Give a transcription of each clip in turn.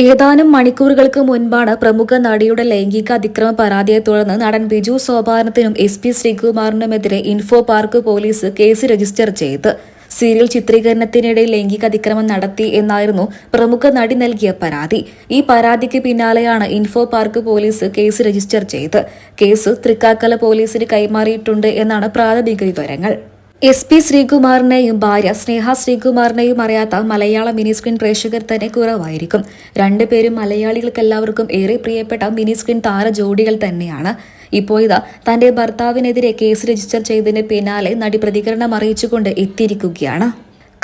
ഏതാനും മണിക്കൂറുകൾക്ക് മുൻപാണ് പ്രമുഖ നടിയുടെ ലൈംഗിക അതിക്രമ പരാതിയെ തുടർന്ന് നടൻ ബിജു സോപാനത്തിനും എസ് പി ശ്രീകുമാറിനുമെതിരെ info park police case register ചെയ്ത്. സീരിയൽ ചിത്രീകരണത്തിനിടെ ലൈംഗിക അതിക്രമം നടത്തി എന്നായിരുന്നു പ്രമുഖ നടി നൽകിയ പരാതി. ഈ പരാതിക്ക് പിന്നാലെയാണ് info park police case register ചെയ്ത്. കേസ് തൃക്കാക്കല പോലീസിന് കൈമാറിയിട്ടുണ്ട് എന്നാണ് പ്രാഥമിക വിവരങ്ങൾ. എസ് പി ശ്രീകുമാറിനെയും ഭാര്യ സ്നേഹ ശ്രീകുമാറിനെയും അറിയാത്ത മലയാള മിനി സ്ക്രീൻ പ്രേക്ഷകർ തന്നെ കുറവായിരിക്കും. രണ്ടുപേരും മലയാളികൾക്കെല്ലാവർക്കും ഏറെ പ്രിയപ്പെട്ട മിനി സ്ക്രീൻ താര ജോഡികൾ തന്നെയാണ്. ഇപ്പോൾ ഇതാ തന്റെ ഭർത്താവിനെതിരെ കേസ് രജിസ്റ്റർ ചെയ്തതിന് പിന്നാലെ നടി പ്രതികരണം അറിയിച്ചുകൊണ്ട് എത്തിയിരിക്കുകയാണ്.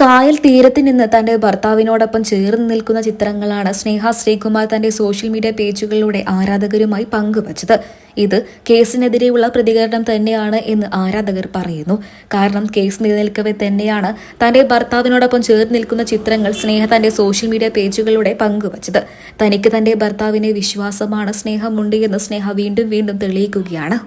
കായൽ തീരത്ത് നിന്ന് തന്റെ ഭർത്താവിനോടൊപ്പം ചേർന്ന് നിൽക്കുന്ന ചിത്രങ്ങളാണ് സ്നേഹ ശ്രീകുമാർ തന്റെ സോഷ്യൽ മീഡിയ പേജുകളിലൂടെ ആരാധകരുമായി പങ്കുവച്ചത്. ഇത് കേസിനെതിരെയുള്ള പ്രതികരണം തന്നെയാണ് എന്ന് ആരാധകർ പറയുന്നു. കാരണം കേസ് നിലനിൽക്കവെ തന്നെയാണ് തന്റെ ഭർത്താവിനോടൊപ്പം ചേർന്ന് നിൽക്കുന്ന ചിത്രങ്ങൾ സ്നേഹ തന്റെ സോഷ്യൽ മീഡിയ പേജുകളിലൂടെ പങ്കുവച്ചത്. തനിക്ക് തന്റെ ഭർത്താവിനെ വിശ്വാസമാണ് സ്നേഹമുണ്ട് എന്ന് സ്നേഹ വീണ്ടും വീണ്ടും തെളിയിക്കുകയാണ്.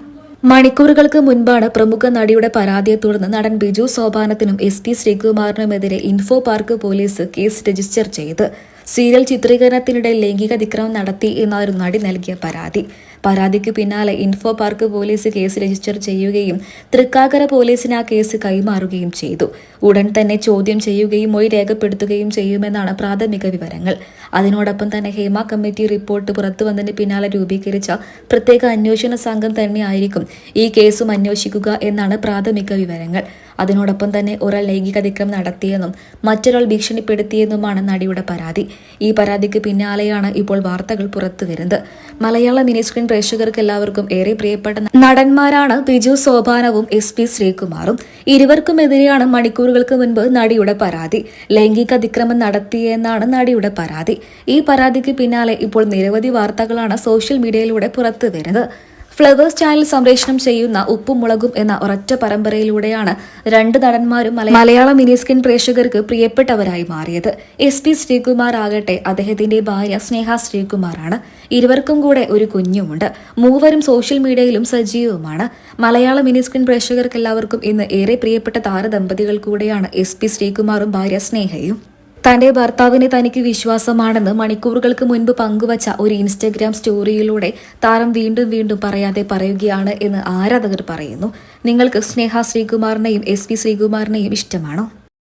മണിക്കൂറുകൾക്ക് മുൻപാണ് പ്രമുഖ നടിയുടെ പരാതിയെ തുടർന്ന് നടൻ ബിജു സോപാനത്തിനും എസ് പി ശ്രീകുമാറിനുമെതിരെ info park police case register ചെയ്ത്. സീരിയൽ ചിത്രീകരണത്തിനിടെ ലൈംഗിക അതിക്രമം നടത്തി എന്നായിരുന്നു നടി നൽകിയ പരാതി. പരാതിക്ക് പിന്നാലെ info park police case register ചെയ്യുകയും തൃക്കാക്കര പോലീസിന് ആ കേസ് കൈമാറുകയും ചെയ്തു. ഉടൻ തന്നെ ചോദ്യം ചെയ്യുകയും മൊഴി രേഖപ്പെടുത്തുകയും ചെയ്യുമെന്നാണ് പ്രാഥമിക വിവരങ്ങൾ. അതിനോടൊപ്പം തന്നെ ഹേമ കമ്മിറ്റി റിപ്പോർട്ട് പുറത്തുവന്നതിന് പിന്നാലെ രൂപീകരിച്ച പ്രത്യേക അന്വേഷണ സംഘം തന്നെയായിരിക്കും ഈ കേസും അന്വേഷിക്കുക എന്നാണ് പ്രാഥമിക വിവരങ്ങൾ. അതിനോടൊപ്പം തന്നെ ഒരാൾ ലൈംഗിക അതിക്രമം നടത്തിയെന്നും മറ്റൊരാൾ ഭീഷണിപ്പെടുത്തിയെന്നുമാണ് നടിയുടെ പരാതി. ഈ പരാതിക്ക് പിന്നാലെയാണ് ഇപ്പോൾ വാർത്തകൾ പുറത്തുവരുന്നത് മലയാള മിനിസ്ക്രീൻ പ്രേക്ഷകർക്ക് എല്ലാവർക്കും ഏറെ പ്രിയപ്പെട്ട നടന്മാരാണ് ബിജു സോപാനവും എസ് പി ശ്രീകുമാറും. ഇരുവർക്കുമെതിരെയാണ് മണിക്കൂറുകൾക്ക് മുൻപ് നടിയുടെ പരാതി. ലൈംഗിക അതിക്രമം നടത്തിയെന്നാണ് നടിയുടെ പരാതി. ഈ പരാതിക്ക് പിന്നാലെ ഇപ്പോൾ നിരവധി വാർത്തകളാണ് സോഷ്യൽ മീഡിയയിലൂടെ പുറത്തു വരുന്നത്. ഫ്ലവേഴ്സ് ചാനൽ സംപ്രേഷണം ചെയ്യുന്ന ഉപ്പും മുളകും എന്ന ഒരൊറ്റ പരമ്പരയിലൂടെയാണ് രണ്ട് നടന്മാരും മലയാള മിനി സ്ക്രീൻ പ്രേക്ഷകർക്ക് പ്രിയപ്പെട്ടവരായി മാറിയത്. എസ് പി ശ്രീകുമാർ ആകട്ടെ അദ്ദേഹത്തിന്റെ ഭാര്യ സ്നേഹ ശ്രീകുമാറാണ്. ഇരുവർക്കും കൂടെ ഒരു കുഞ്ഞുമുണ്ട്. മൂവരും സോഷ്യൽ മീഡിയയിലും സജീവവുമാണ്. മലയാള മിനി പ്രേക്ഷകർക്കെല്ലാവർക്കും ഇന്ന് ഏറെ പ്രിയപ്പെട്ട താരദമ്പതികൾ കൂടെയാണ് എസ് പി ശ്രീകുമാറും ഭാര്യ സ്നേഹയും. തന്റെ ഭർത്താവിനെ തനിക്ക് വിശ്വാസമാണെന്ന് മണിക്കൂറുകൾക്ക് മുൻപ് പങ്കുവച്ച ഒരു ഇൻസ്റ്റഗ്രാം സ്റ്റോറിയിലൂടെ താരം വീണ്ടും വീണ്ടും പറയാതെ പറയുകയാണ് എന്ന് ആരാധകർ പറയുന്നു. നിങ്ങൾക്ക് സ്നേഹ ശ്രീകുമാറിനെയും എസ് പി ശ്രീകുമാറിനെയും ഇഷ്ടമാണോ?